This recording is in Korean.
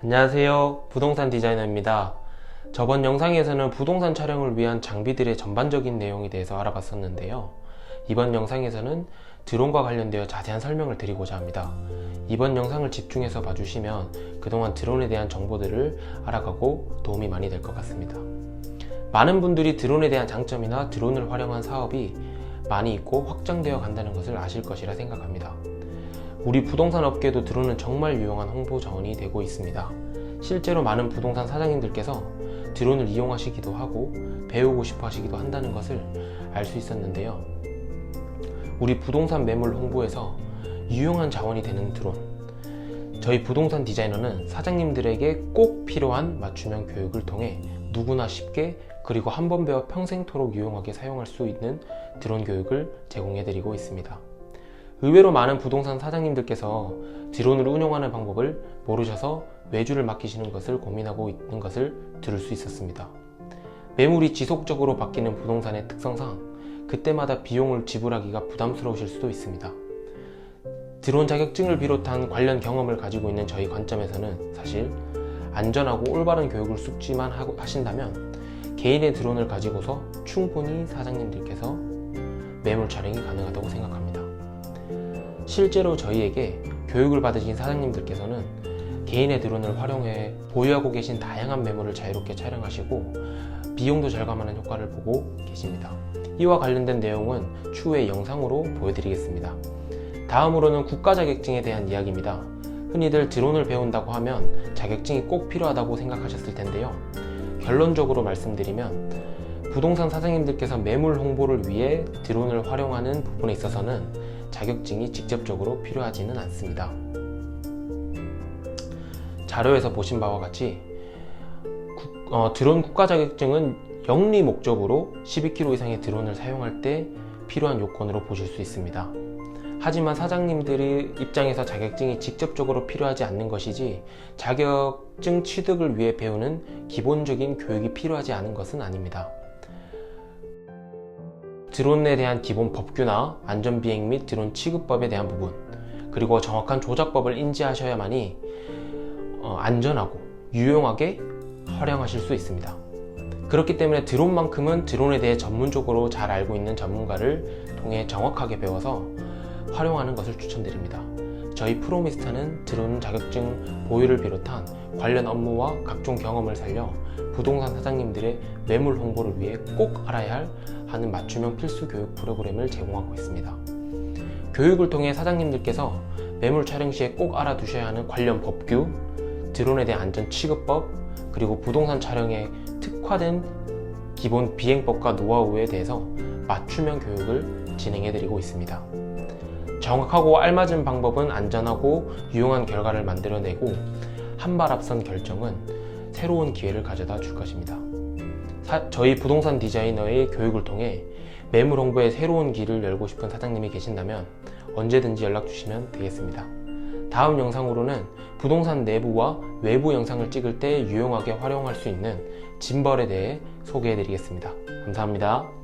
안녕하세요. 부동산 디자이너입니다. 저번 영상에서는 부동산 촬영을 위한 장비들의 전반적인 내용에 대해서 알아봤었는데요. 이번 영상에서는 드론과 관련되어 자세한 설명을 드리고자 합니다. 이번 영상을 집중해서 봐주시면 그동안 드론에 대한 정보들을 알아가고 도움이 많이 될 것 같습니다. 많은 분들이 드론에 대한 장점이나 드론을 활용한 사업이 많이 있고 확장되어 간다는 것을 아실 것이라 생각합니다. 우리 부동산 업계도 드론은 정말 유용한 홍보 자원이 되고 있습니다. 실제로 많은 부동산 사장님들께서 드론을 이용하시기도 하고 배우고 싶어 하시기도 한다는 것을 알 수 있었는데요. 우리 부동산 매물 홍보에서 유용한 자원이 되는 드론. 저희 부동산 디자이너는 사장님들에게 꼭 필요한 맞춤형 교육을 통해 누구나 쉽게 그리고 한 번 배워 평생토록 유용하게 사용할 수 있는 드론 교육을 제공해 드리고 있습니다. 의외로 많은 부동산 사장님들께서 드론을 운용하는 방법을 모르셔서 외주를 맡기시는 것을 고민하고 있는 것을 들을 수 있었습니다. 매물이 지속적으로 바뀌는 부동산의 특성상 그때마다 비용을 지불하기가 부담스러우실 수도 있습니다. 드론 자격증을 비롯한 관련 경험을 가지고 있는 저희 관점에서는 사실 안전하고 올바른 교육을 숙지만 하신다면 개인의 드론을 가지고서 충분히 사장님들께서 매물 촬영이 가능하다고 생각합니다. 실제로 저희에게 교육을 받으신 사장님들께서는 개인의 드론을 활용해 보유하고 계신 다양한 매물을 자유롭게 촬영하시고 비용도 절감하는 효과를 보고 계십니다. 이와 관련된 내용은 추후에 영상으로 보여드리겠습니다. 다음으로는 국가 자격증에 대한 이야기입니다. 흔히들 드론을 배운다고 하면 자격증이 꼭 필요하다고 생각하셨을 텐데요. 결론적으로 말씀드리면 부동산 사장님들께서 매물 홍보를 위해 드론을 활용하는 부분에 있어서는 자격증이 직접적으로 필요하지는 않습니다. 자료에서 보신 바와 같이 국- 어, 드론 국가 자격증은 영리 목적으로 12km 이상의 드론을 사용할 때 필요한 요건으로 보실 수 있습니다. 하지만 사장님들의 입장에서 자격증이 직접적으로 필요하지 않는 것이지 자격증 취득을 위해 배우는 기본적인 교육이 필요하지 않은 것은 아닙니다. 드론에 대한 기본 법규나 안전비행 및 드론 취급법에 대한 부분 그리고 정확한 조작법을 인지하셔야만이 어, 안전하고 유용하게 활용하실 수 있습니다. 그렇기 때문에 드론만큼은 드론에 대해 전문적으로 잘 알고 있는 전문가를 통해 정확하게 배워서 활용하는 것을 추천드립니다. 저희 프로미스타는 드론 자격증 보유를 비롯한 관련 업무와 각종 경험을 살려 부동산 사장님들의 매물 홍보를 위해 꼭 알아야 할 하는 맞춤형 필수 교육 프로그램을 제공하고 있습니다. 교육을 통해 사장님들께서 매물 촬영 시에 꼭 알아두셔야 하는 관련 법규, 드론에 대한 안전 취급법, 그리고 부동산 촬영에 특화된 기본 비행법과 노하우에 대해서 맞춤형 교육을 진행해 드리고 있습니다. 정확하고 알맞은 방법은 안전하고 유용한 결과를 만들어내고 한 발 앞선 결정은 새로운 기회를 가져다 줄 것입니다. 사- 저희 부동산 디자이너의 교육을 통해 매물 홍보에 새로운 길을 열고 싶은 사장님이 계신다면 언제든지 연락 주시면 되겠습니다. 다음 영상으로는 부동산 내부와 외부 영상을 찍을 때 유용하게 활용할 수 있는 짐벌에 대해 소개해 드리겠습니다. 감사합니다.